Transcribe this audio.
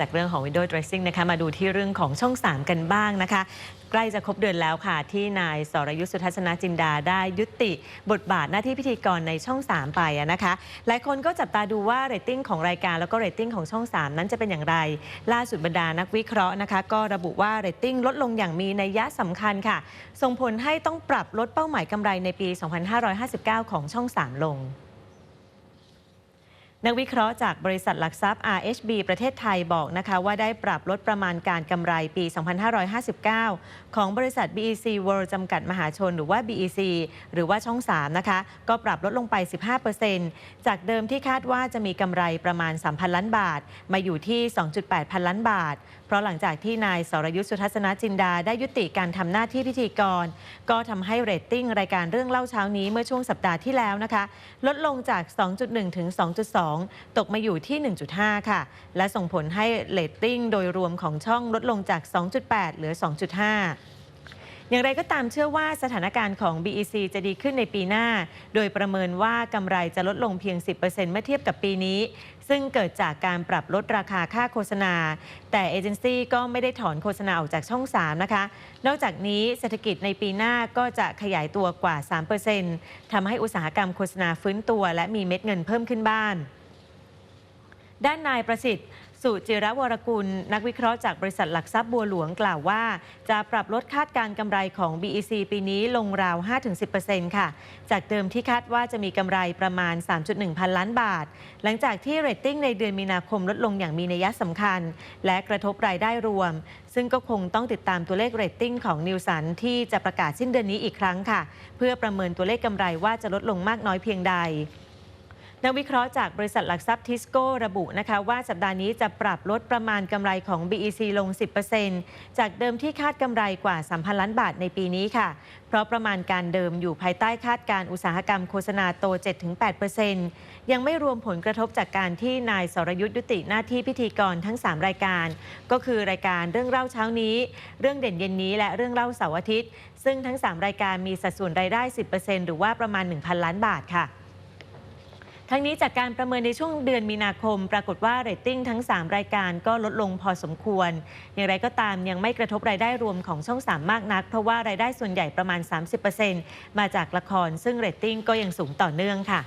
จากเรื่องของ window dressing นะคะมาดูที่เรื่องของช่อง 3 กันบ้างนะคะ ใกล้จะครบเดือนแล้วค่ะ ที่นายสรยุทธสุทัศนจินดาได้ยุติบทบาทหน้าที่พิธีกรในช่อง 3 ไปนะคะ หลายคนก็จับตาดูว่าเรตติ้งของรายการแล้วก็เรตติ้งของช่อง 3 นั้นจะเป็นอย่างไร ล่าสุดบรรดานักวิเคราะห์นะคะ ก็ระบุว่าเรตติ้งลดลงอย่างมีนัยยะสำคัญค่ะ ส่งผลให้ต้องปรับลดเป้าหมายกำไรในปี 2559 ของช่อง 3 ลง นักวิเคราะห์จากบริษัทหลักทรัพย์ RHB ประเทศไทยบอกนะคะว่าได้ปรับลดประมาณการกำไรปี 2559 ของบริษัท BEC World จำกัดมหาชนหรือว่า BEC หรือว่าช่อง 3 นะคะ ก็ปรับลดลงไป 15%จากเดิมที่คาดว่าจะมีกำไรประมาณ 3,000 ล้านบาท มาอยู่ที่ 2.8 พันล้านบาท เพราะหลังจากที่นายสรยุทธสุทัศนจินดาได้ยุติการทำหน้าที่พิธีกร ก็ทำให้เรตติ้งรายการเรื่องเล่าเช้านี้เมื่อช่วงสัปดาห์ที่แล้วนะคะ ลดลงจาก 2.1 ถึง 2.2ตกมาอยู่ที่ 1.5 ค่ะ และส่งผลให้เลตติ้งโดยรวมของช่องลดลงจาก 2.8 เหลือ 2.5 อย่างไรก็ตามเชื่อว่าสถานการณ์ของ BEC จะดีขึ้นในปีหน้า โดยประเมินว่ากำไรจะลดลงเพียง 10%เมื่อเทียบกับปีนี้ ซึ่งเกิดจากการปรับลดราคาค่าโฆษณา แต่เอเจนซี่ก็ไม่ได้ถอนโฆษณาออกจากช่อง 3 นะคะ นอกจากนี้เศรษฐกิจในปีหน้าก็จะขยายตัวกว่า 3%ทำให้อุตสาหกรรมโฆษณาฟื้นตัว และมีเม็ดเงินเพิ่มขึ้นบ้านด้านนายประสิทธิ์ สุจิรวรกุล นักวิเคราะห์จากบริษัทหลักทรัพย์บัวหลวงกล่าวว่า จะปรับลดคาดการกำไรของ BEC ปีนี้ลงราว 5-10%ค่ะ จากเดิมที่คาดว่าจะมีกำไรประมาณ 3.1 พันล้านบาท หลังจากที่เรตติ้งในเดือนมีนาคมลดลงอย่างมีนัยสำคัญ และกระทบรายได้รวม ซึ่งก็คงต้องติดตามตัวเลขเรตติ้งของนิวสันที่จะประกาศสิ้นเดือนนี้อีกครั้งค่ะ เพื่อประเมินตัวเลขกำไรว่าจะลดลงมากน้อยเพียงใด นักวิเคราะห์จากบริษัทหลักทรัพย์ทิสโก้ระบุนะคะว่าสัปดาห์นี้จะปรับลดประมาณกำไรของ BEC ลง 10%จากเดิมที่คาดกำไรกว่า 3,000 ล้านบาทในปีนี้ค่ะ เพราะประมาณการเดิมอยู่ภายใต้คาดการอุตสาหกรรมโฆษณาโต 7-8%ยังไม่รวมผลกระทบจากการที่นายสรยุทธยุติหน้าที่พิธีกรทั้ง 3 รายการ ก็คือรายการเรื่องเล่าเช้านี้ เรื่องเด่นเย็นนี้ และเรื่องเล่าเสาร์อาทิตย์ ซึ่งทั้ง 3 รายการมีสัดส่วนรายได้ 10%หรือว่าประมาณ 1,000 ล้านบาทค่ะ ทั้งนี้จากการประเมินในช่วงเดือนมีนาคม ปรากฏว่าเรตติ้งทั้ง 3 รายการก็ลดลงพอสมควร อย่างไรก็ตามยังไม่กระทบรายได้รวมของช่อง 3 มากนัก เพราะว่ารายได้ส่วนใหญ่ประมาณ 30%มาจากละครซึ่งเรตติ้งก็ยังสูงต่อเนื่องค่ะ